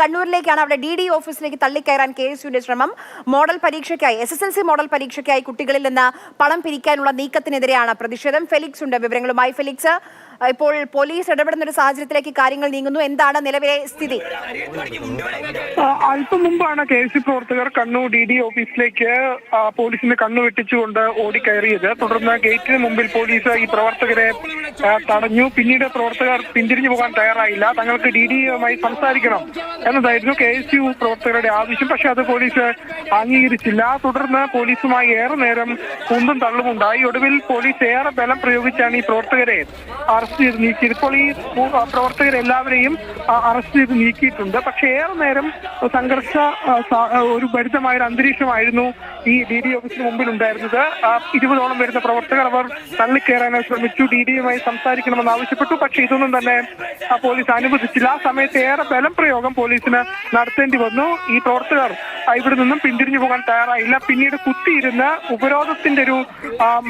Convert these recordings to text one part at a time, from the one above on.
കണ്ണൂരിലേക്കാണ് അവിടെ D D ഓഫീസിലേക്ക് തള്ളിക്കയറാൻ K S യുവിന്റെ ശ്രമം. Model പരീക്ഷയ്ക്കായി S S L C model പരീക്ഷയ്ക്കായി കുട്ടികളിൽ നിന്ന് പണം പിരിക്കാനുള്ള നീക്കത്തിനെതിരെയാണ് പ്രതിഷേധം. ഫെലിക്സ് ഉണ്ട് വിവരങ്ങളുമായി. ഫെലിക്സ് ഇപ്പോൾ പോലീസ് ഇടപെടുന്ന ഒരു സാഹചര്യത്തിലേക്ക് കാര്യങ്ങൾ നീങ്ങുന്നു. എന്താണ് നിലവിലെ സ്ഥിതി? അല്പം മുമ്പാണ് കെ സി പ്രവർത്തകർ കണ്ണൂർ ഡി ഡി ഓഫീസിലേക്ക് പോലീസിന് കണ്ണു വെട്ടിച്ചുകൊണ്ട് ഓടിക്കയറിയത്. തുടർന്ന് ഗേറ്റിന് മുമ്പിൽ പോലീസ് ഈ പ്രവർത്തകരെ തടഞ്ഞു. പിന്നീട് പ്രവർത്തകർ പിന്തിരിഞ്ഞു പോകാൻ തയ്യാറായില്ല. തങ്ങൾക്ക് ഡി ഡിയുമായി സംസാരിക്കണം എന്നതായിരുന്നു കെ എസ് യു പ്രവർത്തകരുടെ ആവശ്യം. പക്ഷെ അത് പോലീസ് അംഗീകരിച്ചില്ല. തുടർന്ന് പോലീസുമായി ഏറെ നേരം കുന്തും തള്ളുമുണ്ടായി. ഒടുവിൽ പോലീസ് ഏറെ ബലം പ്രയോഗിച്ചാണ് ഈ പ്രവർത്തകരെ അറസ്റ്റ് ചെയ്ത് നീക്കി ഇപ്പോൾ ഈ പ്രവർത്തകരെല്ലാവരെയും അറസ്റ്റ് ചെയ്ത് നീക്കിയിട്ടുണ്ട്. പക്ഷേ ഏറെ നേരം സംഘർഷ ഒരു ഭരിതമായ ഒരു അന്തരീക്ഷമായിരുന്നു ഈ ഡി ഡി ഓഫീസിന് മുമ്പിൽ ഉണ്ടായിരുന്നത് ഇരുപതോളം വരുന്ന പ്രവർത്തകർ അവർ തള്ളിക്കയറാനായി ശ്രമിച്ചു. ഡി ഡിയുമായി സംസാരിക്കണമെന്ന് ആവശ്യപ്പെട്ടു. പക്ഷേ ഇതൊന്നും തന്നെ പോലീസ് അനുവദിച്ചില്ല. ആ സമയത്ത് ഏറെ ബലം പ്രയോഗം പോലീസിന് നടത്തേണ്ടി വന്നു. ഈ പ്രവർത്തകർ ഇവിടെ നിന്നും പിന്തിരിഞ്ഞു പോകാൻ തയ്യാറായില്ല. പിന്നീട് കുത്തിയിരുന്ന് ഉപരോധത്തിന്റെ ഒരു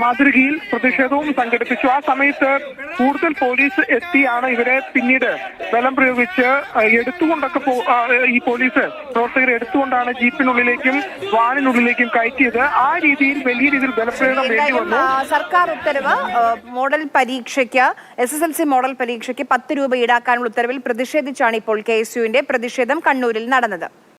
മാതൃകയിൽ പ്രതിഷേധവും സംഘടിപ്പിച്ചു. ആ സമയത്ത് കൂടുതൽ പോലീസ് എത്തിയാണ് ഇവരെ പിന്നീട് ബലം പ്രയോഗിച്ച് എടുത്തുകൊണ്ടൊക്കെ ഈ പോലീസ് പ്രവർത്തകരെ എടുത്തുകൊണ്ടാണ് ജീപ്പിനുള്ളിലേക്കും വാനിനുള്ളിലേക്കും കയറ്റിയത്. ആ രീതിയിൽ വലിയ രീതിയിൽ ബലപ്രയോഗം വേണ്ടി വന്നു. സർക്കാർ ഉത്തരവ് മോഡൽ പരീക്ഷയ്ക്ക് S S L C model പരീക്ഷയ്ക്ക് പത്ത് രൂപ ഈടാക്കാനുള്ള ഉത്തരവിൽ പ്രതിഷേധിച്ചാണ് ഇപ്പോൾ കെ എസ് യുവിന്റെ പ്രതിഷേധം കണ്ണൂരിൽ നടന്നത്.